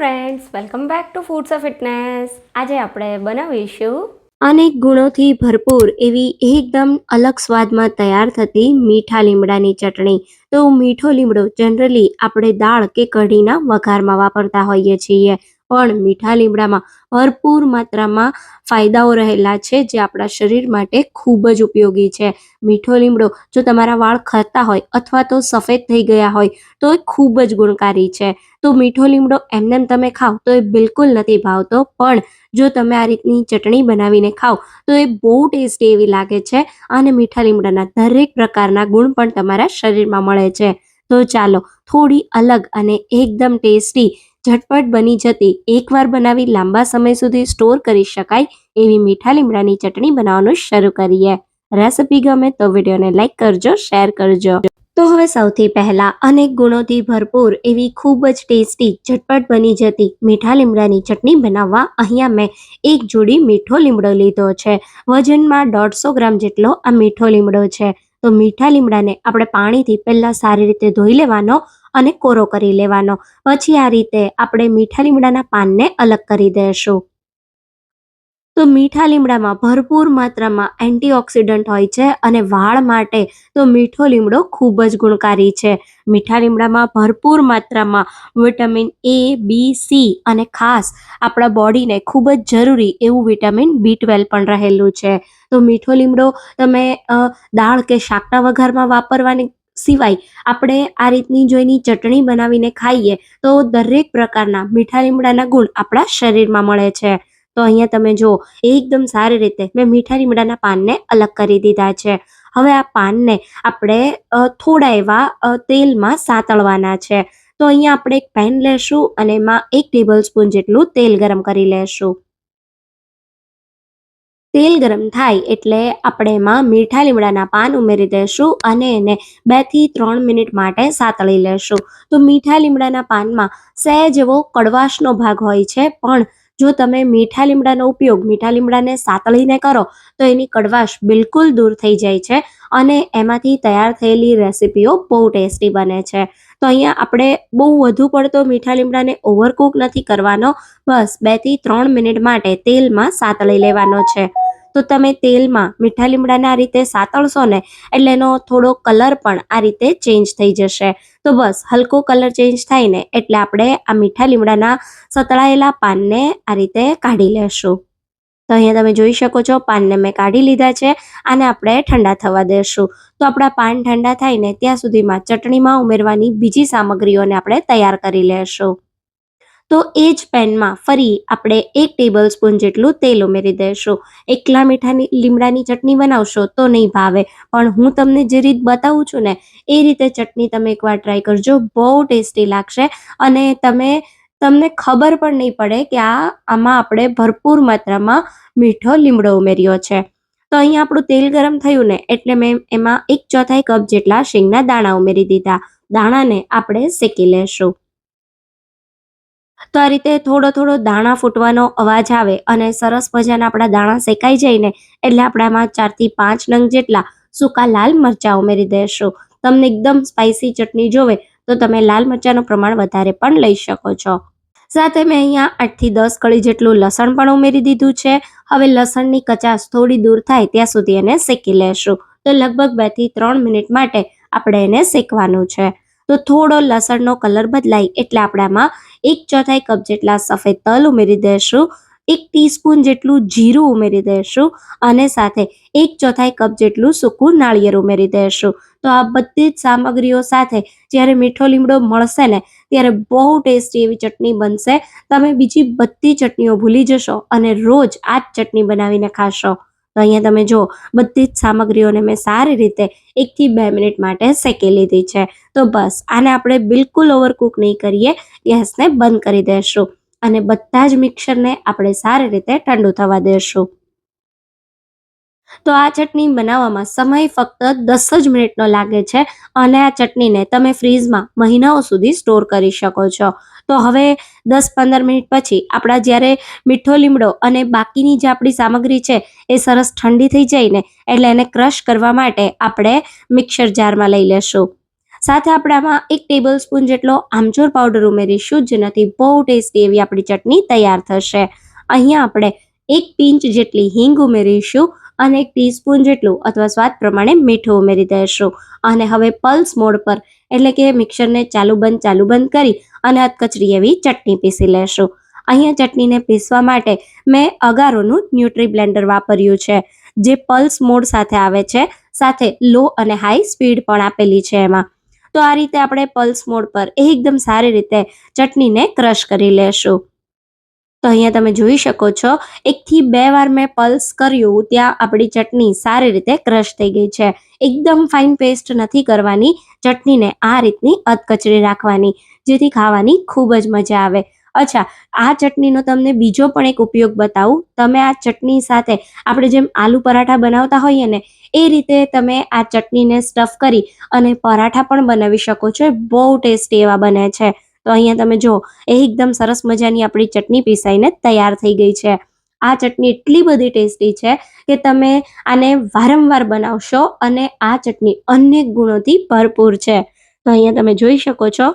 Friends welcome back to foods of fitness આજે આપણે બનાવીશું અનેક ગુણોથી ભરપૂર એવી એકદમ અલગ સ્વાદમાં તૈયાર થતી મીઠા લીમડાની ચટણી. તો મીઠો લીમડો જનરલી આપણે દાળ કે કઢીના વઘારમાં વાપરતા હોઈએ છીએ. પણ મીઠા લીમડામાં ભરપૂર માત્રામાં ફાયદાઓ રહેલા છે, જે આપણા શરીર માટે ખૂબ જ ઉપયોગી છે. મીઠો લીમડો જો તમારા વાળ ખરતા હોય અથવા તો સફેદ થઈ ગયા હોય, તો એ ખૂબ જ ગુણકારી છે. તો મીઠો લીમડો એમનેમ તમે ખાઓ તો એ બિલકુલ નથી ભાવતો, પણ જો તમે આ રીતની ચટણી બનાવીને ખાઓ તો એ બહુ ટેસ્ટી એવી લાગે છે અને મીઠા લીમડાના દરેક પ્રકારના ગુણ પણ તમારા શરીરમાં મળે છે. તો ચાલો થોડી અલગ અને એકદમ ટેસ્ટી ઝટપટ બની જતી. એકવાર બનાવી લાંબા સમય સુધી સ્ટોર કરી શકાય એવી મીઠા લીમડાની ચટણી બનાવવાનું શરૂ કરીએ. રેસિપી ગમે તો વિડીયોને લાઈક કરજો, શેર કરજો. તો હવે સૌથી પહેલા અનેક ગુણોથી ભરપૂર એવી ખૂબ જ ટેસ્ટી, ઝટપટ બની જતી મીઠા લીમડાની ચટણી બનાવવા અહીંયા મેં એક જોડી મીઠો લીમડો લીધો છે. વજનમાં દોઢસો ગ્રામ જેટલો આ મીઠો લીમડો છે. તો મીઠા લીમડાને આપણે પાણીથી પહેલાં સારી રીતે ધોઈ લેવાનો અને કોરો કરી લેવાનો. પછી આ રીતે આપણે મીઠા લીમડાના પાનને અલગ કરી દઈશું તો મીઠા લીમડામાં ભરપૂર માત્રામાં એન્ટીઓક્સિડન્ટ હોય છે અને વાળ માટે તો મીઠો લીમડો ખૂબ જ ગુણકારી છે. મીઠા લીમડામાં ભરપૂર માત્રામાં વિટામિન એ, બી, સી અને ખાસ આપણા બોડીને ખૂબ જ જરૂરી એવું વિટામિન બી ટ્વેલ્વ પણ રહેલું છે. તો મીઠો લીમડો તમે દાળ કે શાકના વઘારમાં વાપરવાની સિવાય આપણે આ રીતની જો એની ચટણી બનાવીને ખાઈએ તો દરેક પ્રકારના મીઠા લીમડાના ગુણ આપણા શરીરમાં મળે છે. તો અહીંયા તમે જો એકદમ સારી રીતે મેં મીઠા લીમડાના પાનને અલગ કરી દીધા છે. હવે આ પાનને આપણે થોડા એવા તેલમાં સાતળવાના છે. તો અહીંયા આપણે એક પેન લેશું અને એમાં એક ટેબલ સ્પૂન જેટલું તેલ ગરમ કરી લેશું. તેલ ગરમ થાય એટલે આપણે એમાં મીઠા લીમડાના પાન ઉમેરી દઈશું અને એને બેથી ત્રણ મિનિટ માટે સાતળી લેશું. તો મીઠા લીમડાના પાનમાં સહેજ એવો કડવાશનો ભાગ હોય છે, પણ જો તમે મીઠા લીમડાનો ઉપયોગ મીઠા લીમડાને સાતળીને કરો, તો એની કડવાશ બિલકુલ દૂર થઈ જાય છે અને એમાંથી તૈયાર થયેલી રેસીપીઓ બહુ ટેસ્ટી બને છે. તો અહીંયા આપણે બહુ વધુ પડતો મીઠા લીમડાને ઓવરકુક નથી કરવાનો, બસ બેથી ત્રણ મિનિટ માટે તેલમાં સાતળી લેવાનો છે. તો તમે તેલમાં મીઠા લીમડાને આ રીતે સાતળશો ને, એટલે એનો થોડો કલર પણ આ રીતે ચેન્જ થઈ જશે. તો બસ, હલકો કલર ચેન્જ થાય ને, એટલે આપણે આ મીઠા લીમડાના સતળાયેલા પાનને આ રીતે કાઢી લેશું. તો અહીંયા તમે જોઈ શકો છો, પાનને મેં કાઢી લીધા છે, આને આપણે ઠંડા થવા દેશું. તો આપણા પાન ઠંડા થાય ને, ત્યાં સુધીમાં ચટણીમાં ઉમેરવાની બીજી સામગ્રીઓને આપણે તૈયાર કરી લેશું. તો એ જ પેનમાં ફરી આપણે એક ટેબલ સ્પૂન જેટલું તેલ ઉમેરી દઈશું એકલા મીઠાની, લીમડાની ચટણી બનાવશો તો નહીં ભાવે. પણ હું તમને જે રીત બતાવું છું ને, એ રીતે ચટણી તમે એકવાર ટ્રાય કરજો. બહુ ટેસ્ટી લાગશે અને તમે, તમને ખબર પણ નહીં પડે કે આ, આમાં આપણે ભરપૂર માત્રામાં મીઠો લીમડો ઉમેર્યો છે. તો અહીંયા આપણું તેલ ગરમ થયું ને, એટલે મેં એમાં એક ચોથાઈ કપ જેટલા શીંગના દાણા ઉમેરી દીધા. દાણાને આપણે શેકી લેશું. તો આ રીતે થોડો થોડો દાણા ફૂટવાનો અવાજ આવે અને સરસ મજાના આપણા દાણા શેકાઈ જઈને એટલે આપણામાં ચારથી પાંચ નંગ જેટલા સૂકા લાલ મરચાં ઉમેરી દેશું. તમને એકદમ સ્પાઇસી ચટણી જોવે તો તમે લાલ મરચાંનું પ્રમાણ વધારે પણ લઈ શકો છો. સાથે મેં અહીંયા આઠથી દસ કળી જેટલું લસણ પણ ઉમેરી દીધું છે. હવે લસણની કચાશ થોડી દૂર થાય ત્યાં સુધી એને શેકી લેશું. તો લગભગ બેથી ત્રણ મિનિટ માટે આપણે એને શેકવાનું છે. તો થોડો લસણનો કલર બદલાય એટલે આપણે આમાં એક ચોથાઈ કપ જેટલા સફેદ તલ ઉમેરી દઈશું એક ટીસ્પૂન જેટલું જીરું ઉમેરી દઈશું અને સાથે એક ચોથાઈ કપ જેટલું સૂકું નાળિયેર ઉમેરી દઈશું તો આ બધી જ સામગ્રીઓ સાથે જ્યારે મીઠો લીમડો મળશે ને, ત્યારે બહુ ટેસ્ટી એવી ચટણી બનશે. તમે બીજી બધી ચટણીઓ ભૂલી જશો અને રોજ આ જ ચટણી બનાવીને ખાશો. તો અહીંયા તમે જો બધી જ સામગ્રીઓને મેં સારી રીતે એકથી બે મિનિટ માટે શેકી લીધી છે. તો બસ, આને આપણે બિલકુલ ઓવરકુક નહીં કરીએ, ગેસને બંધ કરી દઈશું અને બધા જ મિક્સરને આપણે સારી રીતે ઠંડુ થવા દઈશું તો આ ચટણી બનાવવામાં સમય ફક્ત દસ જ મિનિટનો લાગે છે અને આ ચટણીને તમે ફ્રીઝમાં મહિનાઓ સુધી સ્ટોર કરી શકો છો. તો હવે દસ પંદર મિનિટ પછી આપણા જ્યારે મીઠો લીમડો અને બાકીની જે આપણી સામગ્રી છે એ સરસ ઠંડી થઈ જઈને એટલે એને ક્રશ કરવા માટે આપણે મિક્સર જારમાં લઈ લેશું. સાથે આપણે આમાં એક ટેબલ સ્પૂન જેટલો આમચૂર પાવડર ઉમેરીશું જેનાથી બહુ ટેસ્ટી એવી આપણી ચટણી તૈયાર થશે. અહીંયા આપણે એક પિંચ જેટલી હિંગ ઉમેરીશું અને એક ટીસ્પૂન જેટલું અથવા સ્વાદ પ્રમાણે મીઠું ઉમેરી દઈશું અને હવે પલ્સ મોડ પર, એટલે કે મિક્સરને ચાલુ બંધ ચાલુ બંધ કરી અને અધકચરી એવી ચટણી પીસી લેશો. અહીંયા ચટણીને પીસવા માટે મેં અગારોનું ન્યુટ્રી બ્લેન્ડર વાપર્યું છે, જે પલ્સ મોડ સાથે આવે છે, સાથે લો અને હાઈ સ્પીડ પણ આપેલી છે એમાં. તો આ રીતે આપણે પલ્સ મોડ પર એકદમ સારી રીતે ચટણીને ક્રશ કરી લેશું. તો અહીંયા તમે જોઈ શકો છો, એકથી બે વાર મેં પલ્સ કર્યું, ત્યાં આપણી ચટણી સારી રીતે ક્રશ થઈ ગઈ છે. એકદમ ફાઇન પેસ્ટ નથી કરવાની, ચટણીને આ રીતની અધકચરી રાખવાની, જેથી ખાવાની ખૂબ જ મજા આવે. અચ્છા, આ ચટણીનો તમને બીજો પણ એક ઉપયોગ બતાવું. તમે આ ચટણી સાથે આપણે જેમ આલુ પરાઠા બનાવતા હોઈએ ને, એ રીતે તમે આ ચટણીને સ્ટફ કરી અને પરાઠા પણ બનાવી શકો છો બહુ ટેસ્ટી એવા બને છે. તો અહીંયા તમે જો એકદમ સરસ મજાની આપણી ચટણી પીસાઈને તૈયાર થઈ ગઈ છે. આ ચટણી એટલી બધી ટેસ્ટી છે કે તમે આને વારંવાર બનાવશો અને આ ચટણી અનેક ગુણોથી ભરપૂર છે. તો અહીંયા તમે જોઈ શકો છો,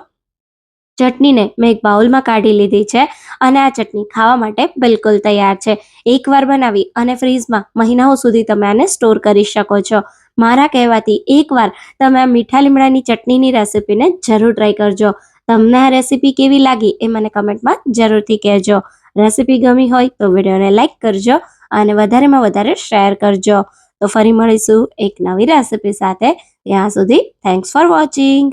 ચટણીને મેં એક બાઉલમાં કાઢી લીધી છે અને આ ચટણી ખાવા માટે બિલકુલ તૈયાર છે. એકવાર બનાવી અને ફ્રીઝમાં મહિનાઓ સુધી તમે આને સ્ટોર કરી શકો છો. મારા કહેવાથી એકવાર તમે આ મીઠા લીમડાની ચટણીની રેસિપીને જરૂર ટ્રાય કરજો. તમને આ રેસીપી કેવી લાગી એ મને કમેન્ટમાં જરૂરથી કહેજો. રેસીપી ગમી હોય તો વિડીયોને લાઇક કરજો અને વધારેમાં વધારે શેર કરજો. તો ફરી મળીશું એક નવી રેસીપી સાથે. ત્યાં સુધી થેન્ક્સ ફોર વોચિંગ